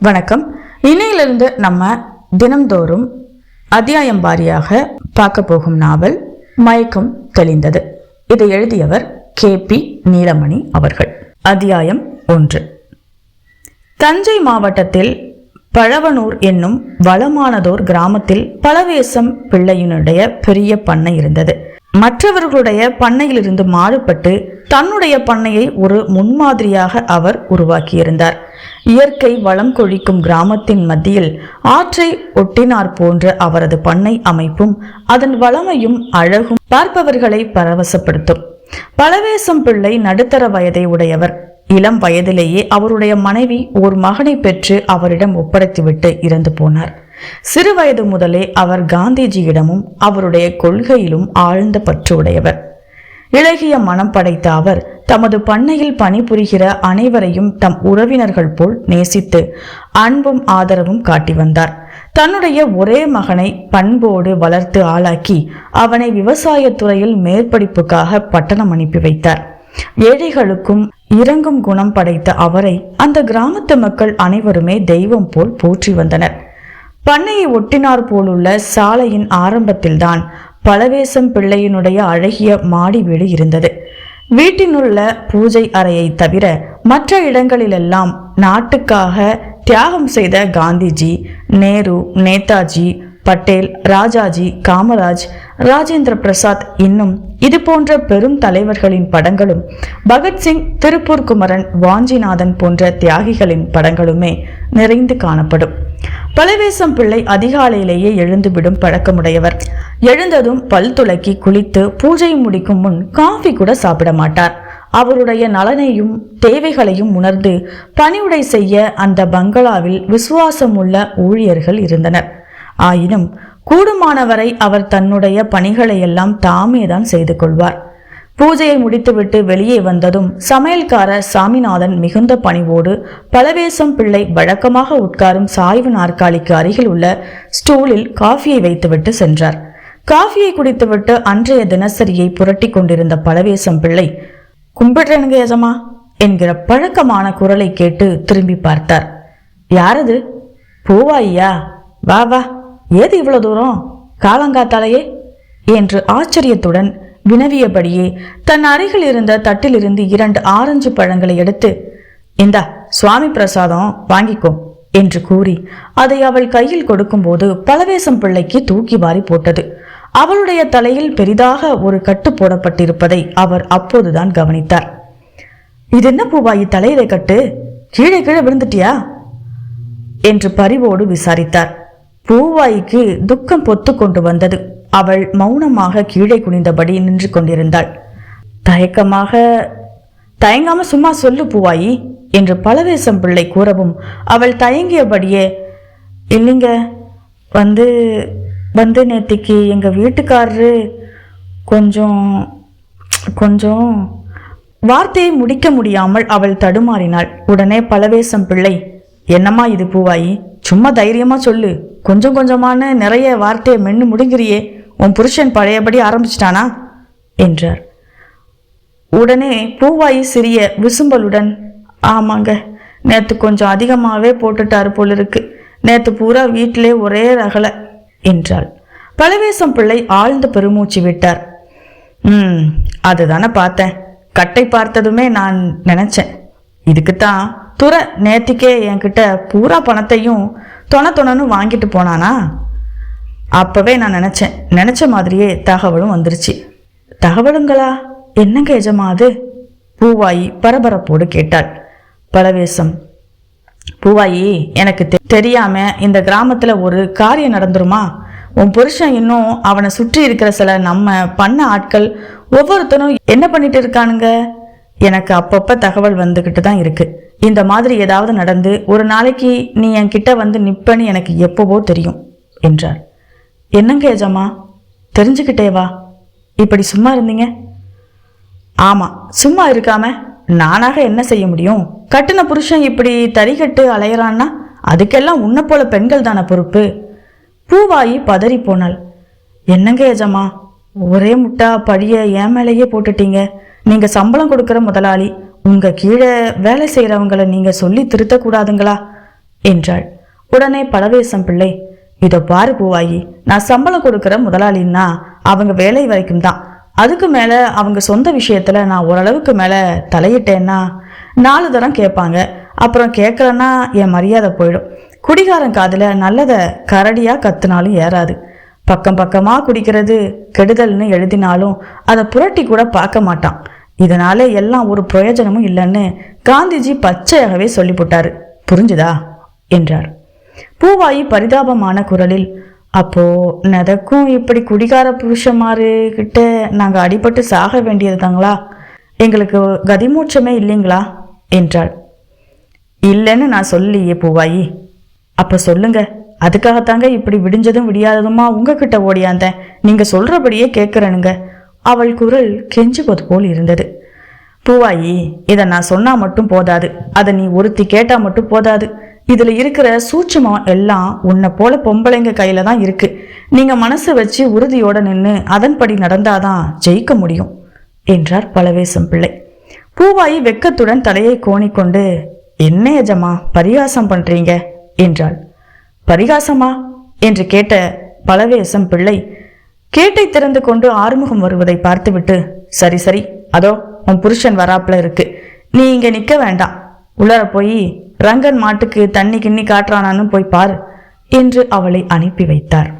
வணக்கம். இன்னையிலிருந்து நம்ம தினம்தோறும் அத்தியாயம் வாரியாக பார்க்க போகும் நாவல் மயக்கம் தெளிந்தது. இதை எழுதியவர் கே. பி. நீலமணி அவர்கள். அத்தியாயம் ஒன்று. தஞ்சை மாவட்டத்தில் பழவனூர் என்னும் வளமானதோர் கிராமத்தில் பலவேசம் பிள்ளையினுடைய பெரிய பண்ணை இருந்தது. மற்றவர்களுடைய பண்ணையிலிருந்து மாறுபட்டு தன்னுடைய பண்ணையை ஒரு முன்மாதிரியாக அவர் உருவாக்கியிருந்தார். இயற்கை வளம் கொழிக்கும் கிராமத்தின் மத்தியில் ஆற்றை ஒட்டினார் போன்ற அவரது பண்ணை அமைப்பும் அதன் வளமையும் அழகும். பார்ப்பவர்களை பரவசப்படுத்தும். பலவேசம் பிள்ளை நடுத்தர வயதை உடையவர். இளம் வயதிலேயே அவருடைய மனைவி ஓர் மகனை பெற்று அவரிடம் ஒப்படைத்துவிட்டு இறந்து போனார். சிறு வயது முதலே அவர் காந்திஜியிடமும் அவருடைய கொள்கையிலும் ஆழ்ந்த பற்று உடையவர் இழகிய மனம் படைத்த அவர் தமது பண்ணையில் பணிபுரிகிற அனைவரையும் தம் உறவினர்கள் போல் நேசித்து அன்பும் ஆதரவும் காட்டி வந்தார். தன்னுடைய ஒரே மகனை பண்போடு வளர்த்து ஆளாக்கி அவனை விவசாயத்துறையில் மேற்படிப்புக்காக பட்டணம் அனுப்பி வைத்தார். ஏழைகளுக்கும் இறங்கும் குணம் படைத்த அவரை அந்த கிராமத்து மக்கள் அனைவருமே தெய்வம் போல் போற்றி வந்தனர். பண்ணையை ஒட்டினார் போலுள்ள சாலையின் ஆரம்பத்தில்தான் பலவேசம் பிள்ளையினுடைய அழகிய மாடி வீடு இருந்தது. வீட்டினுள்ள பூஜை அறையை தவிர மற்ற இடங்களிலெல்லாம் நாட்டுக்காக தியாகம் செய்த காந்திஜி நேரு நேதாஜி பட்டேல் ராஜாஜி காமராஜ் ராஜேந்திர பிரசாத் இன்னும் இது போன்ற பெரும் தலைவர்களின் படங்களும் பகத்சிங் திருப்பூர் குமரன் வாஞ்சிநாதன் போன்ற தியாகிகளின் படங்களுமே நிறைந்து காணப்படும். பலவேசம் பிள்ளை அதிகாலையிலேயே எழுந்துவிடும் பழக்கமுடையவர். எழுந்ததும் பல் துளக்கி குளித்து பூஜை முடிக்கும் முன் காஃபி கூட சாப்பிட மாட்டார். அவருடைய நலனையும் தேவைகளையும் உணர்ந்து பணிவுடை செய்ய அந்த பங்களாவில் விசுவாசமுள்ள ஊழியர்கள் இருந்தனர். ஆயினும் கூடுமானவரை அவர் தன்னுடைய பணிகளையெல்லாம் தாமே தான் செய்து கொள்வார். பூஜையை முடித்துவிட்டு வெளியே வந்ததும் சமையல்காரர் சாமிநாதன் மிகுந்த பணிவோடு பலவேசம் பிள்ளை வழக்கமாக உட்காரும் சாய்வு நாற்காலிக்கு அருகில் உள்ள ஸ்டூலில் காஃபியை வைத்துவிட்டு சென்றார். காஃபியை குடித்துவிட்டு அன்றைய தினசரியை புரட்டி கொண்டிருந்த பலவேசம் பிள்ளை கும்பிடுறேனுங்க எஜமா என்கிற பழக்கமான குரலை கேட்டு திரும்பி பார்த்தார். யாரது? பூவாயியா. வா வா. ஏது இவ்வளோ தூரம்? காலங்காத்தாலேயே? என்று ஆச்சரியத்துடன் வினவியபடியே தன் அருகில் இருந்த தட்டிலிருந்து இரண்டு ஆரஞ்சு பழங்களை எடுத்து இந்தா சுவாமி பிரசாதம் வாங்கிக்கோ என்று கூறி அதை அவள் கையில் கொடுக்கும்போது பலவேசம் பிள்ளைக்கு தூக்கி வாரி போட்டது. அவளுடைய தலையில் பெரிதாக ஒரு கட்டு போடப்பட்டிருப்பதை அவர் அப்போதுதான் கவனித்தார். இது என்ன பூவாயி தலையில கட்டு? கீழே கீழே விழுந்துட்டியா? என்று பரிவோடு விசாரித்தார். பூவாய்க்கு துக்கம் பொத்து கொண்டு வந்தது. அவள் மௌனமாக கீழே குனிந்தபடி நின்று கொண்டிருந்தாள். தயக்கமாக தயங்காம சும்மா சொல்லு பூவாயி என்று பலவேசம் பிள்ளை கூறவும் அவள் தயங்கியபடியே இல்லைங்க வந்து வந்து நேத்திக்கு எங்க வீட்டுக்காரரு கொஞ்சம் கொஞ்சம் வார்த்தையை முடிக்க முடியாமல் அவள் தடுமாறினாள். உடனே பலவேசம் பிள்ளை என்னம்மா இது பூவாயி? சும்மா தைரியமா சொல்லு. கொஞ்சம் கொஞ்சமான நிறைய வார்த்தையை மென்று முடிங்கிறியே உன் புருஷன் பழையபடி ஆரம்பிச்சிட்டானா? என்றார். உடனே பூவாயி சிறிய விசும்பலுடன் ஆமாங்க நேற்று கொஞ்சம் அதிகமாகவே போட்டுட்டாரு போல இருக்கு நேற்று பூரா வீட்டிலே ஒரே ரகலை என்றாள். பலவேசம் பிள்ளை ஆழ்ந்த பெருமூச்சு விட்டார். ம் அதுதானே பார்த்தேன். கட்டை பார்த்ததுமே நான் நினச்சேன். இதுக்குத்தான் துறை நேத்திக்கே என்கிட்ட பூரா பணத்தையும் தொண தொணன்னு வாங்கிட்டு போனானா? அப்போவே நான் நினச்சேன். நினச்ச மாதிரியே தகவலும் வந்துருச்சு. தகவலுங்களா? என்னங்க எஜமா அது? பூவாயி பரபரப்போடு கேட்டாள். பலவேசம் பூவாயி எனக்கு தெ- தெரியாம இந்த கிராமத்துல ஒரு காரியம் நடந்துருமா? உன் புருஷன் இன்னும் அவனை சுற்றி இருக்கிற சில நம்ம பண்ண ஆட்கள் ஒவ்வொருத்தனும் என்ன பண்ணிட்டு இருக்கானுங்க? எனக்கு அப்பப்ப தகவல் வந்துகிட்டு தான் இருக்கு. இந்த மாதிரி ஏதாவது நடந்து ஒரு நாளைக்கு நீ என் கிட்ட வந்து நிப்பன்னு எனக்கு எப்பவோ தெரியும் என்றார் என்னங்க ஏஜம்மா தெரிஞ்சுக்கிட்டே வா. இப்படி சும்மா இருந்தீங்க? ஆமா சும்மா இருக்காம நானாக என்ன செய்ய முடியும்? கட்டின புருஷன் இப்படி தறிகட்டு அலையிறான்னா அதுக்கெல்லாம் உன்னை போல பெண்கள் தானே பொறுப்பு? பூவாயி பதறி போனாள். என்னங்க ஏஜம்மா ஒரே முட்டா பழிய என் மேலேயே போட்டுட்டீங்க. நீங்க சம்பளம் கொடுக்குற முதலாளி உங்க கீழே வேலை செய்கிறவங்களை நீங்க சொல்லி திருத்தக்கூடாதுங்களா? என்றாள். உடனே பலவேசம் பிள்ளை இதோ பாரு பூவாயி நான் சம்பளம் கொடுக்குற முதலாளின்னா அவங்க வேலை வரைக்கும் தான். அதுக்கு மேலே அவங்க சொந்த விஷயத்தில் நான் ஓரளவுக்கு மேலே தலையிட்டேன்னா நாலு தரம் கேட்பாங்க. அப்புறம் கேட்கலன்னா என் மரியாதை போயிடும். குடிகாரன் காதில் நல்லதை கரடியாக கத்துனாலும் ஏறாது. பக்கம் பக்கமாக குடிக்கிறது கெடுதல்னு எழுதினாலும் அதை புரட்டி கூட பார்க்க மாட்டான். இதனால எல்லாம் ஒரு பிரயோஜனமும் இல்லைன்னு காந்திஜி பச்சையாகவே சொல்லிவிட்டாரு புரிஞ்சுதா? என்றார். பூவாயி பரிதாபமான குரலில் அப்போ நதக்கும் இப்படி குடிகார புருஷமாருக்கிட்ட நாங்கள் அடிபட்டு சாக வேண்டியதுதாங்களா எங்களுக்கு கதிமூச்சமே இல்லைங்களா? என்றாள். இல்லைன்னு நான் சொல்லியே பூவாயி. அப்போ சொல்லுங்க. அதுக்காகத்தாங்க இப்படி விடிஞ்சதும் விடியாததுமா உங்ககிட்ட ஓடியாந்தேன். நீங்கள் சொல்கிறபடியே கேட்குறேனுங்க அவள் குரல் கெஞ்சுவது போல் இருந்தது. பூவாயி இதை நான் சொன்னா மட்டும் போதாது. அதை நீ ஒருத்தி கேட்டா மட்டும் போதாது. இதுல இருக்கிற சூட்சமம் எல்லாம் உன்னை போல பொம்பளைங்க கையில தான் இருக்கு. நீங்க மனசு வச்சு உறுதியோட நின்று அதன்படி நடந்தாதான் ஜெயிக்க முடியும் என்றார் பலவேசம் பிள்ளை. பூவாயி வெக்கத்துடன் தலையை கோணிக்கொண்டு என்ன எஜமா பரிகாசம் பண்றீங்க? என்றாள். பரிகாசமா? என்று கேட்ட பலவேசம் பிள்ளை கேட்டை திறந்து கொண்டு ஆறுமுகம் வருவதை பார்த்துவிட்டு சரி சரி அதோ உன் புருஷன் வராப்புல இருக்கு. நீ இங்க நிக்க வேண்டாம். உள்ளர போய் ரங்கன் மாட்டுக்கு தண்ணி கிண்ணி காட்டுறானான்னு போய் பாரு என்று அவளை அனுப்பி வைத்தார்.